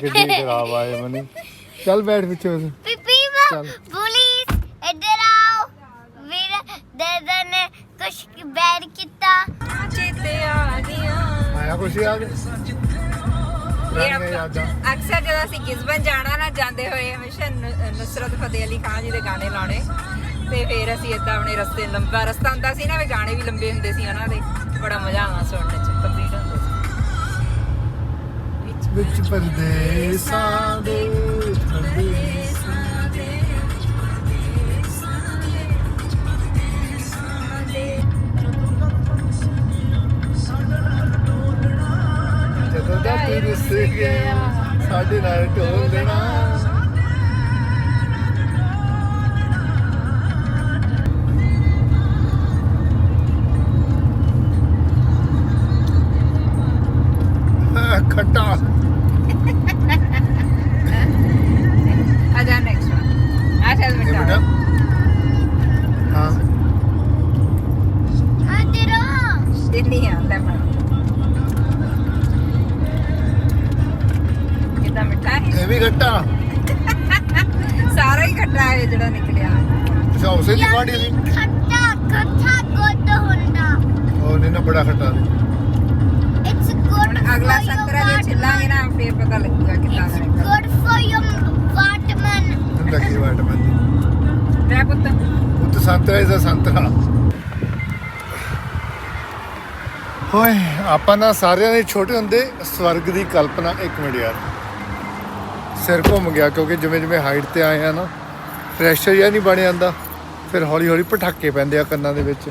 [SPEAKER 1] ਗੱਡੀ ਖਰਾਬ ਆਏ ਮਨੀ। ਚੱਲ ਬੈਠ ਵਿੱਚ ਬਸ।
[SPEAKER 7] ਪੀਪੀ ਵਾ
[SPEAKER 1] ਚੱਲ।
[SPEAKER 7] ਪੁਲਿਸ ਇੱਧਰ ਆਓ। ਵੀਰ ਦੇ ਦੇ ਨੇ ਕੁਛ ਬੈਡ ਕੀਤਾ।
[SPEAKER 4] ਚੇਤੇ ਆ ਗਿਆ
[SPEAKER 1] ਆਇਆ ਕੁਛ ਯਾਦ?
[SPEAKER 4] ਇਹ
[SPEAKER 1] ਯਾਦਾਂ।
[SPEAKER 4] ਅਕਸਰ ਜਦੋਂ ਅਸੀਂ ਗਿਸਬਨ ਜਾਣਾ ਨਾ ਜਾਂਦੇ ਹੋਏ ਹਮੇਸ਼ਾ ਨੁ- ਨੁਸਰਤ ਫਤਿਹ ਅਲੀ ਖਾਨ ਜੀ ਦੇ ਗਾਣੇ ਲਾਉਣੇ। ਤੇ ਫਿਰ ਅਸੀਂ ਇਦਾਂ ਆਪਣੇ ਰਸਤੇ ਲੰਬਾ ਰਸਤਾ ਹੁੰਦਾ ਸੀ ਨਾ ਵੀ ਗਾਣੇ ਵੀ ਲੰਬੇ ਹੁੰਦੇ ਸੀ ਉਹਨਾਂ ਦੇ। ਬੜਾ ਮਜ਼ਾ ਆਉਣਾ ਸੁਣਨ ਚ ਕੰਪਲੀਟ ਹੁੰਦੇ ਸੀ।
[SPEAKER 1] ਵਿੱਚ ਪਰਦੇਸਾਂ ਦੇ ਪਰਦੇਸਾਂ ਦੇ। ਜਦੋਂ ਦਾ ਤੂੰ ਰੁੱਸ ਗਿਆ ਸਾਡੇ ਨਾਲ ਢੋਲ ਦੇਣਾ। ਹੈ ਖੱਟਾ
[SPEAKER 4] ਸਾਰਾ ਹੀ ਖੱਟਾ ਹੈ ਜਿਹੜਾ ਨਿਕਲਿਆ।
[SPEAKER 1] ਅੱਛਾ ਉਸੇ ਦੀ ਗਾੜੀ ਸੀ?
[SPEAKER 7] ਖੱਟਾ ਖੱਟਾ ਗੁੱਡ ਹੁੰਦਾ।
[SPEAKER 1] ਉਹ ਨਹੀਂ ਨਾ ਬੜਾ ਖੱਟਾ ਸੀ।
[SPEAKER 7] ਇਟਸ ਗੁੱਡ
[SPEAKER 4] ਅਗਲਾ ਸੰਤਰਾ ਜੇ ਛਿੱਲਾਂਗੇ ਨਾ ਫੇਰ ਪਤਾ ਲੱਗੂਗਾ ਕਿੰਨਾ
[SPEAKER 7] ਇਟਸ
[SPEAKER 4] ਕਰੇਗਾ
[SPEAKER 7] ਗੁੱਡ ਫॉर ਯੂਰ ਵਾਟਰਮੈਨ
[SPEAKER 1] ਲੱਗੀ ਵਾਈਟਮੈਨ
[SPEAKER 4] ਲੈ ਪੁੱਤ।
[SPEAKER 1] ਉਹ ਤਾਂ ਸੰਤਰਾ ਇਸ ਸੰਤਰਾ ਹੋਏ ਆਪਾਂ ਨਾ ਸਾਰਿਆਂ ਨੇ ਛੋਟੇ ਹੁੰਦੇ ਸਵਰਗ ਦੀ ਕਲਪਨਾ ਇੱਕ ਮਿੰਟ ਯਾਰ। ਸਿਰ ਘੁੰਮ ਗਿਆ ਕਿਉਂਕਿ ਜਿਵੇਂ ਜਿਵੇਂ ਹਾਈਟ ਤੇ ਆਏ ਆ ਨਾ ਪ੍ਰੈਸ਼ਰ ਜਿਹਾ ਨਹੀਂ ਬਣ ਜਾਂਦਾ ਫਿਰ ਹੌਲੀ ਹੌਲੀ ਪਟਾਕੇ ਪੈਂਦੇ ਆ ਕੰਨਾਂ ਦੇ ਵਿੱਚ।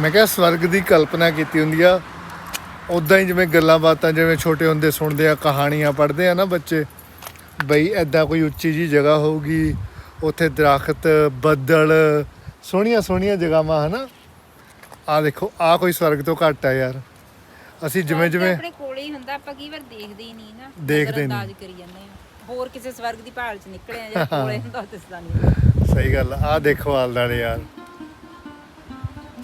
[SPEAKER 1] ਮੈਂ ਕਿਹਾ ਸਵਰਗ ਦੀ ਕਲਪਨਾ ਕੀਤੀ ਹੁੰਦੀ ਆ। ਉਦਾਂ ਹੀ ਜਿਵੇਂ ਗੱਲਾਂ ਬਾਤਾਂ ਜਿਵੇਂ ਛੋਟੇ ਹੁੰਦੇ ਸੁਣਦੇ ਆ ਕਹਾਣੀਆਂ ਪੜ੍ਹਦੇ ਆ ਨਾ ਬੱਚੇ ਬਈ ਐਦਾਂ ਕੋਈ ਉੱਚੀ ਜੀ ਜਗ੍ਹਾ ਹੋਊਗੀ ਉੱਥੇ ਦਰਖਤ ਬੱਦਲ ਸੋਹਣੀਆਂ ਸੋਹਣੀਆਂ ਜਗ੍ਹਾਵਾਂ ਹਨਾ? ਆ ਦੇਖੋ ਆ ਕੋਈ ਸਵਰਗ ਤੋਂ ਘੱਟ ਆ ਯਾਰ। ਅਸੀਂ ਜਿਵੇਂ ਜਿਵੇਂ
[SPEAKER 4] ਆਪਣੇ ਕੋਲੇ ਹੀ ਹੁੰਦਾ ਆਪਾਂ ਕਈ ਵਾਰ ਦੇਖਦੇ ਹੀ ਨਹੀਂ ਨਾ।
[SPEAKER 1] ਦੇਖਦੇ ਨਹੀਂ।
[SPEAKER 4] ਨਜ਼ਰਅੰਦਾਜ਼ ਕਰੀ ਜਾਂਦੇ ਆ। ਹੋਰ ਕਿਸੇ ਸਵਰਗ ਦੀ ਭਾਲ ਚ ਨਿਕਲੇ ਆ ਜੇ ਕੋਲੇ ਹੁੰਦਾ ਉਹ ਦਿਸਦਾ ਨਹੀਂ
[SPEAKER 1] ਸਹੀ ਗੱਲ ਆ। ਦੇਖੋ ਆਲ ਦੁਆਲੇ ਯਾਰ।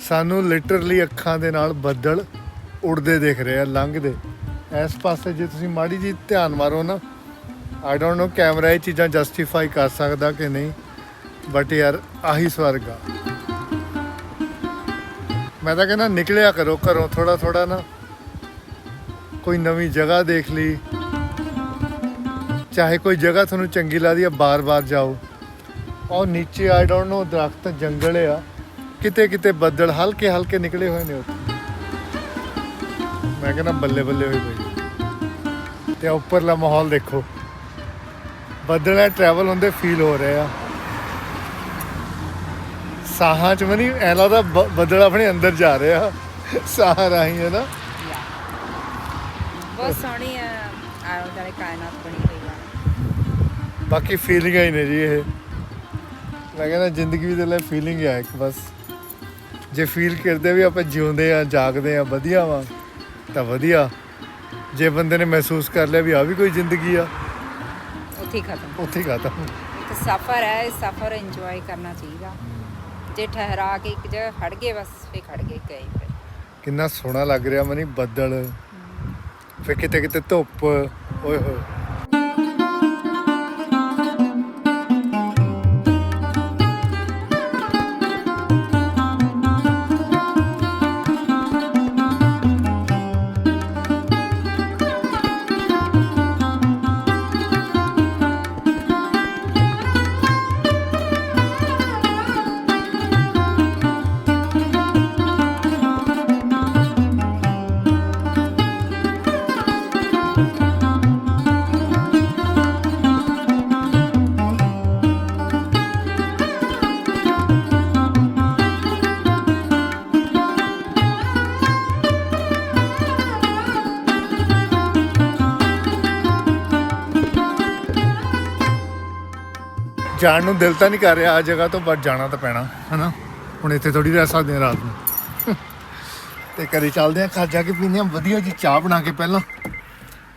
[SPEAKER 1] ਸਾਨੂੰ ਲਿਟਰਲੀ ਅੱਖਾਂ ਦੇ ਨਾਲ ਬੱਦਲ ਉੜਦੇ ਦਿਖ ਰਹੇ ਆ ਲੰਘਦੇ। ਇਸ ਪਾਸੇ ਜੇ ਤੁਸੀਂ ਮਾੜੀ ਜੀ ਧਿਆਨ ਮਾਰੋ ਨਾ ਆਈ ਡੋਨਟ ਨੋ ਕੈਮਰਾ ਇਹ ਚੀਜ਼ਾਂ ਜਸਟੀਫਾਈ ਕਰ ਸਕਦਾ ਕਿ ਨਹੀਂ ਬਟ ਯਾਰ ਆਹੀ ਸਵਰਗ ਆ। ਮੈਂ ਤਾਂ ਕਹਿੰਦਾ ਨਿਕਲਿਆ ਕਰੋ ਘਰੋਂ ਥੋੜਾ ਥੋੜਾ ਨਾ। ਕੋਈ ਨਵੀਂ ਜਗ੍ਹਾ ਦੇਖ ਲਈ। ਚਾਹੇ ਕੋਈ ਜਗ੍ਹਾ ਤੁਹਾਨੂੰ ਚੰਗੀ ਲੱਗਦੀ ਆ, ਬਾਰ-ਬਾਰ ਜਾਓ। ਔਰ ਨੀਚੇ ਆਈ ਡੋਨਟ ਨੋ ਦਰਖਤ ਜੰਗਲ ਆ। ਕਿਤੇ ਕਿਤੇ ਬੱਦਲ ਹਲਕੇ ਹਲਕੇ ਨਿਕਲੇ ਹੋਏ ਨੇ ਉੱਥੇ। ਮੈਂ ਕਹਿੰਦਾ ਬੱਲੇ ਬੱਲੇ ਹੋਈ ਪਈ ਤੇ ਉੱਪਰਲਾ ਮਾਹੌਲ ਦੇਖੋ। ਬੱਦਲ ਐ ਟਰੈਵਲ ਹੁੰਦੇ ਫੀਲ ਹੋ ਰਹੇ ਆ। ਸਾਹਾਂ ਚ ਮਨੀ ਐ ਲੱਗਦਾ ਬੱਦਲ ਆਪਣੇ ਅੰਦਰ ਜਾ ਰਹੇ ਆ। ਸਾਹ ਰਾਹੀਂ ਹੈ ਨਾ।
[SPEAKER 4] ਬਹੁਤ ਸੋਹਣੀ ਆ ਆਲੇ ਦੁਆਲੇ ਕਾਇਨਾਤ ਬਣੀ ਹੋਈ
[SPEAKER 1] ਬਾਕੀ ਫੀਲਿੰਗਾਂ ਹੀ ਨੇ ਜੀ ਇਹ। ਮੈਂ ਕਹਿੰਦਾ ਜ਼ਿੰਦਗੀ ਦੇ ਲਈ ਫੀਲਿੰਗ ਹੈ ਇੱਕ ਬਸ। ਜੇ ਫੀਲ ਕਰਦੇ ਵੀ ਆਪਾਂ ਜਿਉਂਦੇ ਆ ਜਾਗਦੇ ਆ ਵਧੀਆ ਵਾ ਤਾਂ ਵਧੀਆ। ਜੇ ਬੰਦੇ ਨੇ ਮਹਿਸੂਸ ਕਰ ਲਿਆ ਵੀ ਆ ਵੀ ਕੋਈ ਜ਼ਿੰਦਗੀ ਆ
[SPEAKER 4] ਉੱਥੇ ਖਤਮ।
[SPEAKER 1] ਉੱਥੇ ਖਤਮ।
[SPEAKER 4] ਇੱਕ ਸਫ਼ਰ ਹੈ ਇਸ ਸਫ਼ਰ ਇੰਜੋਏ ਕਰਨਾ ਚਾਹੀਦਾ। ਜੇ ਠਹਿਰਾ ਕੇ ਇੱਕ ਜਗ੍ਹਾ ਖੜ ਗਏ ਬਸ ਫੇ ਖੜ ਗਏ ਗਏ ਫਿਰ।
[SPEAKER 1] ਕਿੰਨਾ ਸੋਹਣਾ ਲੱਗ ਰਿਹਾ ਮਨੀ ਬੱਦਲ। ਫਿਰ ਕਿਤੇ ਕਿਤੇ ਧੁੱਪ ਓਏ ਹੋਏ। ਜਾਣ ਨੂੰ ਦਿਲ ਤਾਂ ਨਹੀਂ ਕਰ ਰਿਹਾ ਆ ਜਗ੍ਹਾ ਤੋਂ ਬਟ ਜਾਣਾ ਤਾਂ ਪੈਣਾ ਹਨਾ? ਹੁਣ ਇੱਥੇ ਥੋੜੀ ਰਹਿ ਸਕਦੇ ਹਾਂ ਰਾਤ ਨੂੰ। ਤੇ ਘਰੇ ਚੱਲਦੇ ਹਾਂ ਘਰ ਜਾ ਕੇ ਪੀਂਦੇ ਹਾਂ। ਵਧੀਆ ਜੀ ਚਾਹ ਬਣਾ ਕੇ ਪਹਿਲਾਂ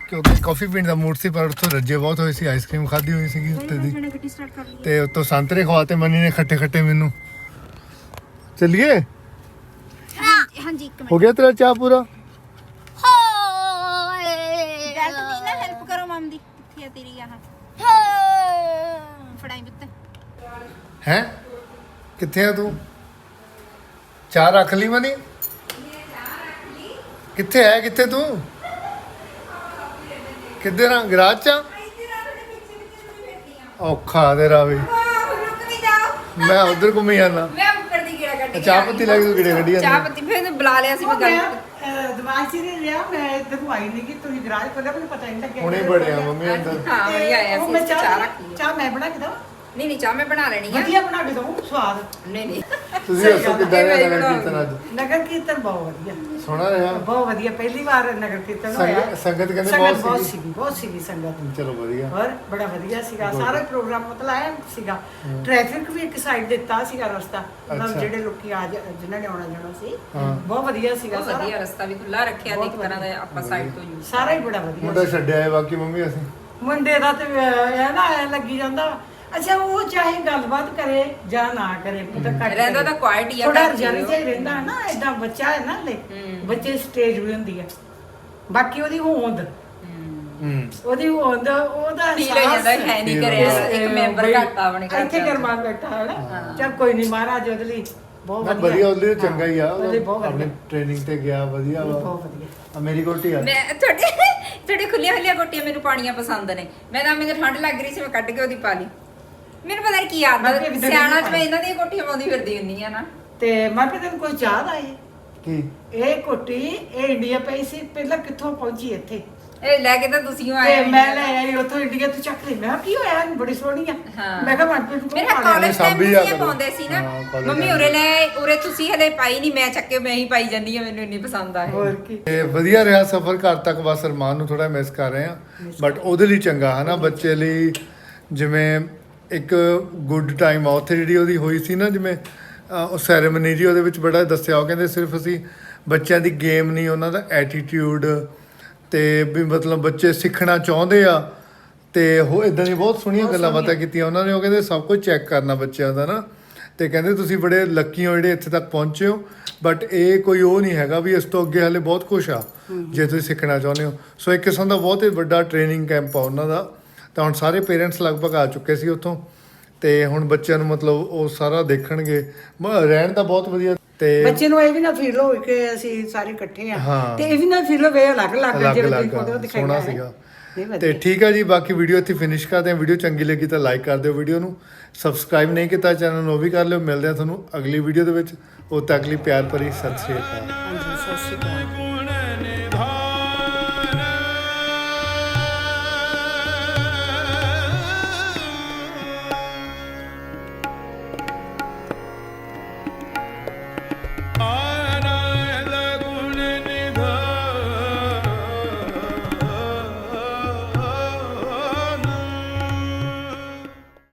[SPEAKER 1] ਕਿਉਂਕਿ ਕਾਫੀ ਪੀਣ ਦਾ ਮੂਡ ਸੀ ਪਰ ਉੱਥੋਂ ਰੱਜੇ ਬਹੁਤ ਹੋਏ ਸੀ ਆਈਸਕ੍ਰੀਮ ਖਾਧੀ ਹੋਈ ਸੀਗੀ ਉੱਤੇ ਦੀ। ਤੇ ਉੱਤੋਂ ਸੰਤਰੇ ਖਵਾਤੇ ਮੰਨੀ ਨੇ ਖੱਟੇ ਖੱਟੇ ਮੈਨੂੰ। ਚੱਲੀਏ?
[SPEAKER 7] ਹਾਂਜੀ ਇੱਕ
[SPEAKER 1] ਹੋ ਗਿਆ ਤੇਰਾ ਚਾਹ ਪੂਰਾ
[SPEAKER 7] ਹੋਏ
[SPEAKER 4] ਗੱਲ ਤਾਂ ਨਾ ਹੈਲਪ ਕਰੋ ਮਮ ਦੀ ਕਿੱਥੇ ਆ ਤੇਰੀ ਆਹ ਫੜਾਈ ਬੁੱਤ
[SPEAKER 1] ਹੈ? ਕਿੱਥੇ ਆ ਤੂੰ? ਚਾਹ ਰੱਖ ਲਈ ਮਨੀ? ਕਿੱਥੇ ਹੈ? ਕਿੱਥੇ ਤੂੰ? ਕਿੱਧਰ ਆ? ਗਰਾਜ ਚ ਆ? ਔਖਾ ਤੇਰਾ ਵੀ ਮੈਂ ਉਧਰ ਘੁੰਮੀ ਜਾਂਦਾ।
[SPEAKER 4] ਮੈਂ ਉੱਪਰ ਦੀ ਗੇੜਾ ਕੱਢ
[SPEAKER 1] ਚਾਹ ਪੱਤੀ ਲੈ ਕੇ ਤੂੰ ਕਿਹੜੇ ਕੱਢੀ
[SPEAKER 4] ਚਾਹ
[SPEAKER 1] ਜਾਂਦੀ
[SPEAKER 4] ਪੱਤੀ ਫਿਰ ਇਹਨੂੰ ਬੁਲਾ ਲਿਆ ਸੀ ਮੈਂ ਗੱਲ
[SPEAKER 3] ਦਿਮਾਗ 'ਚ ਨਹੀਂ ਰਿਹਾ ਮੈਂ ਆਈ ਨਹੀਂ ਕਿ ਤੁਸੀਂ ਗਰਾਜ ਖੋਲਿਆ ਮੈਨੂੰ ਪਤਾ ਹੀ ਨਹੀਂ ਲੱਗਿਆ
[SPEAKER 1] ਹੁਣੇ ਬੜਿਆ ਮੰਮੀ ਅੰਦਰ।
[SPEAKER 4] ਹਾਂ ਆਇਆ ਸੀ
[SPEAKER 3] ਮੈਂ
[SPEAKER 4] ਚਾਹ
[SPEAKER 3] ਚਾਹ
[SPEAKER 4] ਰੱਖ ਲਈ
[SPEAKER 3] ਚਾਹ ਮੈਂ ਬਣਾ ਕੇ ਦਵਾਂ?
[SPEAKER 4] ਨਹੀਂ ਨਹੀਂ ਚਾਹ ਮੈਂ ਬਣਾ ਲੈਣੀ ਆ।
[SPEAKER 3] ਵਧੀਆ ਬਣਾ ਕੇ ਦਵਾਂ ਸਵਾਦ।
[SPEAKER 4] ਨਹੀਂ ਨਹੀਂ।
[SPEAKER 1] ਤੁਸੀਂ ਦੱਸੋ ਕਿੱਦਾਂ ਰਿਹਾ ਨਗਰ। ਕੀਰਤਨ ਅੱਜ?
[SPEAKER 3] ਨਗਰ ਕੀਰਤਨ ਬਹੁਤ ਵਧੀਆ।
[SPEAKER 1] ਸੋਹਣਾ ਰਿਹਾ?
[SPEAKER 3] ਬਹੁਤ ਵਧੀਆ। ਪਹਿਲੀ ਵਾਰ ਨਗਰ ਕੀਰਤਨ ਹੋਇਆ।
[SPEAKER 1] ਸੰਗਤ ਕਹਿੰਦੇ ਬਹੁਤ
[SPEAKER 3] ਬਹੁਤ
[SPEAKER 1] ਸੀਗੀ।
[SPEAKER 3] ਬਹੁਤ ਸੀਗੀ ਸੰਗਤ।
[SPEAKER 1] ਚਲੋ ਵਧੀਆ।
[SPEAKER 3] ਹੋਰ ਬੜਾ ਵਧੀਆ ਸੀਗਾ। ਸਾਰਾ ਪ੍ਰੋਗਰਾਮ ਮਤਲਬ ਆਇਆ ਸੀਗਾ। ਟ੍ਰੈਫਿਕ ਵੀ ਇੱਕ ਸਾਈਡ ਦਿੱਤਾ ਸੀਗਾ ਰਸਤਾ। ਮਤਲਬ। ਜਿਹੜੇ ਲੋਕੀ ਆ ਜਿਨ੍ਹਾਂ ਨੇ ਆਉਣਾ ਜਾਣਾ ਸੀ। ਬਹੁਤ ਵਧੀਆ ਸੀਗਾ
[SPEAKER 4] ਬਹੁਤ ਵਧੀਆ
[SPEAKER 3] ਸਾਰਾ
[SPEAKER 4] ਰਸਤਾ ਵੀ ਖੁੱਲਾ ਰੱਖਿਆ ਇੱਕ ਤਰ੍ਹਾਂ ਦਾ ਆਪਾਂ ਸਾਈਡ ਤੋਂ ਯੂਜ਼
[SPEAKER 3] ਸਾਰਾ ਹੀ ਬੜਾ ਵਧੀਆ
[SPEAKER 1] ਮੁੰਡਾ। ਛੱਡਿਆ ਹੈ ਬਾਕੀ ਮੰਮੀ ਅਸੀਂ।
[SPEAKER 3] ਮੁੰਡੇ ਦਾ ਤੇ ਇਹ ਨਾ ਐਂ ਲੱਗੀ ਜਾਂਦਾ। ਅੱਛਾ ਉਹ ਚਾਹੇ ਗੱਲਬਾਤ ਕਰੇ ਜਾਂ ਨਾ ਕਰੇ ਮਤਲਬ ਘੱਟ
[SPEAKER 4] ਰਹਿੰਦਾ। ਤਾਂ quiet ਹੀ ਆ
[SPEAKER 3] ਥੋੜਾ
[SPEAKER 4] ਘਰ 'ਚ ਉਹ।
[SPEAKER 3] ਹੀ ਰਹਿੰਦਾ ਹੈ ਨਾ ਐਦਾਂ ਬੱਚਾ ਹੈ ਨਾ ਲੈ। ਬੱਚੇ ਸਟੇਜ ਵੀ ਹੁੰਦੀ ਹੈ ਬਾਕੀ ਉਹਦੀ ਹੋਂਦ।
[SPEAKER 1] ਹੂੰ
[SPEAKER 3] ਉਹਦੀ ਹੋਂਦ ਉਹਦਾ
[SPEAKER 4] ਫੀਲ ਹੋ ਜਾਂਦਾ ਹੈ ਨਹੀਂ ਕਰਿਆ। ਇੱਕ ਮੈਂਬਰ ਘੱਟ ਆ ਆਪਣੇ ਘਰ
[SPEAKER 3] ਇੱਥੇ
[SPEAKER 4] ਚ।
[SPEAKER 3] ਗਰਮਾਨ ਬੈਠਾ ਹੈ ਨਾ। ਚਲ ਕੋਈ ਨਹੀਂ ਮਹਾਰਾਜ ਉਹਦੇ ਲਈ ਬਹੁਤ ਵਧੀਆ।
[SPEAKER 1] ਉਹਦੇ ਲਈ ਚੰਗਾ ਹੀ ਆ।
[SPEAKER 3] ਹਾਂ, ਉਹਦੇ ਲਈ ਬਹੁਤ
[SPEAKER 1] ਆਪਣੇ
[SPEAKER 3] ਵਧੀਆ।
[SPEAKER 1] ਟ੍ਰੇਨਿੰਗ ਤੇ ਗਿਆ ਵਧੀਆ ਵਾ।
[SPEAKER 3] ਬਹੁਤ ਵਧੀਆ।
[SPEAKER 1] ਆ ਮੇਰੀ ਗੋਟੀ ਆ।
[SPEAKER 4] ਮੈਂ ਤੁਹਾਡੇ ਤੁਹਾਡੇ ਖੁੱਲੀਆਂ ਖੁੱਲੀਆਂ ਗੋਟੀਆਂ ਮੈਨੂੰ ਪਾਣੀਆਂ ਪਸੰਦ ਨੇ। ਮੈਂ ਤਾਂ ਮੈਨੂੰ ਠੰਡ ਲੱਗ ਰਹੀ ਸੀ ਮੈਂ ਕੱਢ ਕੇ ਉਹਦੀ ਪਾ ਲਈ। ਮੈਨੂੰ ਪਤਾ ਕੀ
[SPEAKER 3] ਵੀ
[SPEAKER 4] ਆਦਤ ਸਿਆਣਾ ਚ। ਮੈਂ ਇਹਨਾਂ ਦੀਆਂ ਗੋਟੀਆਂ ਪਾਉਂਦੀ ਫਿਰਦੀ ਹੁੰਦੀ ਆ ਨਾ।
[SPEAKER 3] ਤੇ ਮੈਂ ਵੀ ਤੈਨੂੰ ਕੋਈ ਯਾਦ ਆਈ
[SPEAKER 1] ਕੀ?
[SPEAKER 3] ਇਹ ਕੋਟੀ ਇਹ ਇੰਡੀਆ ਪਈ ਸੀ ਪਹਿਲਾਂ ਕਿੱਥੋਂ ਪਹੁੰਚੀ ਇੱਥੇ?
[SPEAKER 4] ਇਹ ਲੈ ਕੇ ਤਾਂ ਤੁਸੀਂ ਆਏ
[SPEAKER 3] ਤੇ
[SPEAKER 4] ਹੋ
[SPEAKER 3] ਮੈਂ ਲੈ ਆਈ ਉੱਥੋਂ ਇੰਡੀਆ ਤੋਂ ਚੱਕ ਲਈ। ਮੈਂ ਕਿਹਾ ਕੀ ਹੋਇਆ? ਇਹਨੂੰ ਬੜੀ ਸੋਹਣੀ ਆ।
[SPEAKER 4] ਹਾਂ।
[SPEAKER 3] ਮੈਂ ਕਿਹਾ ਮਨਪ੍ਰੀਤ ਨੂੰ
[SPEAKER 4] ਮੇਰੇ। ਕਾਲਜ ਟਾਈਮ
[SPEAKER 1] ਸਾਂਭੀ ਆ
[SPEAKER 4] ਤੁਸੀਂ ਇਹ। ਪਾਉਂਦੇ ਸੀ ਨਾ।
[SPEAKER 1] ਹਾਂ, college
[SPEAKER 4] ਮੰਮੀ
[SPEAKER 1] time।
[SPEAKER 4] ਉਰੇ ਲੈ ਉਰੇ ਤੁਸੀਂ ਹਲੇ ਪਾਈ ਨਹੀਂ ਮੈਂ ਚੱਕੇ ਮੈਂ ਹੀ ਪਾਈ ਜਾਂਦੀ ਆ ਮੈਨੂੰ ਇੰਨੀ ਪਸੰਦ ਆ ਇਹ
[SPEAKER 3] ਹੋਰ ਕੀ?
[SPEAKER 1] ਤੇ ਵਧੀਆ ਰਿਹਾ ਸਫ਼ਰ ਘਰ ਤੱਕ। ਬਸ ਅਰਮਾਨ ਨੂੰ ਥੋੜਾ ਮਿਸ ਕਰ ਰਹੇ ਆ ਬਟ ਉਹਦੇ ਲਈ ਚੰਗਾ ਹੈ ਨਾ ਬੱਚੇ ਲਈ। ਜਿਵੇਂ ਇੱਕ ਗੁੱਡ ਟਾਈਮ ਆ। ਉੱਥੇ ਜਿਹੜੀ ਉਹਦੀ ਹੋਈ ਸੀ ਨਾ ਜਿਵੇਂ ਉਹ ਸੈਰੇਮਨੀ ਜੀ ਉਹਦੇ ਵਿੱਚ ਬੜਾ ਦੱਸਿਆ। ਉਹ ਕਹਿੰਦੇ ਸਿਰਫ ਅਸੀਂ ਬੱਚਿਆਂ ਦੀ ਗੇਮ ਨਹੀਂ ਉਹਨਾਂ ਦਾ ਐਟੀਟਿਊਡ ਤੇ ਵੀ ਮਤਲਬ ਬੱਚੇ ਸਿੱਖਣਾ ਚਾਹੁੰਦੇ ਆ। ਤੇ ਉਹ ਇਦਾਂ ਦੀ ਬਹੁਤ ਸੋਹਣੀਆਂ ਗੱਲਾਂ ਬਾਤਾਂ ਕੀਤੀਆਂ ਉਹਨਾਂ ਨੇ। ਉਹ ਕਹਿੰਦੇ ਸਭ ਕੁਝ ਚੈੱਕ ਕਰਨਾ ਬੱਚਿਆਂ ਦਾ ਨਾ। ਤੇ ਕਹਿੰਦੇ ਤੁਸੀਂ ਬੜੇ ਲੱਕੀ ਹੋ ਜਿਹੜੇ ਇੱਥੇ ਤੱਕ ਪਹੁੰਚੇ ਹੋ। ਬਟ ਇਹ ਕੋਈ ਉਹ ਨਹੀਂ ਹੈਗਾ ਵੀ ਇਸ ਤੋਂ ਅੱਗੇ ਹਲੇ ਬਹੁਤ ਕੁਝ ਆ ਜੇ ਤੁਸੀਂ ਸਿੱਖਣਾ ਚਾਹੁੰਦੇ ਹੋ। ਸੋ ਇੱਕ ਕਿਸਮ ਦਾ ਬਹੁਤ ਹੀ ਵੱਡਾ ਟ੍ਰੇਨਿੰਗ ਕੈਂਪ ਆ ਉਹਨਾਂ ਦਾ। ਤਾਂ ਹੁਣ ਸਾਰੇ ਪੇਰੈਂਟਸ ਲਗਭਗ ਆ ਚੁੱਕੇ ਸੀ ਉੱਥੋਂ ਤੇ ਹੁਣ ਬੱਚਿਆਂ ਨੂੰ ਮਤਲਬ ਉਹ ਸਾਰਾ ਦੇਖਣਗੇ। ਰਹਿਣ ਦਾ ਬਹੁਤ ਵਧੀਆ ਤੇ
[SPEAKER 3] ਬੱਚੇ ਨੂੰ ਇਹ ਵੀ ਨਾ ਫੀਲ ਹੋਵੇ ਕਿ ਅਸੀਂ ਸਾਰੇ ਇਕੱਠੇ ਆ। ਤੇ ਇਹ ਵੀ ਨਾ ਫੀਲ ਹੋਵੇ ਅਲੱਗ ਅਲੱਗ ਤੁਸੀਂ ਫੋਟੋ ਦਿਖਾਈਆਂ।
[SPEAKER 1] ਸੀਗਾ। ਤੇ ਠੀਕ ਹੈ ਜੀ ਬਾਕੀ ਵੀਡੀਓ ਇੱਥੇ ਫਿਨਿਸ਼ ਕਰਦੇ ਹਾਂ। ਵੀਡੀਓ ਚੰਗੀ ਲੱਗੀ ਤਾਂ ਲਾਈਕ ਕਰ ਦਿਓ ਵੀਡੀਓ ਨੂੰ। ਸਬਸਕ੍ਰਾਈਬ ਨਹੀਂ ਕੀਤਾ ਚੈਨਲ ਨੂੰ ਉਹ ਵੀ ਕਰ ਲਿਓ। ਮਿਲਦੇ ਆ ਤੁਹਾਨੂੰ ਅਗਲੀ ਵੀਡੀਓ ਦੇ ਵਿੱਚ। ਉਦੋਂ ਤੱਕ ਲਈ ਪਿਆਰ ਭਰੀ ਸਤਿ ਸ਼੍ਰੀ ਅਕਾਲ।
[SPEAKER 3] ਹਾਂਜੀ ਸਤਿ ਸ਼੍ਰੀ ਅਕਾਲ।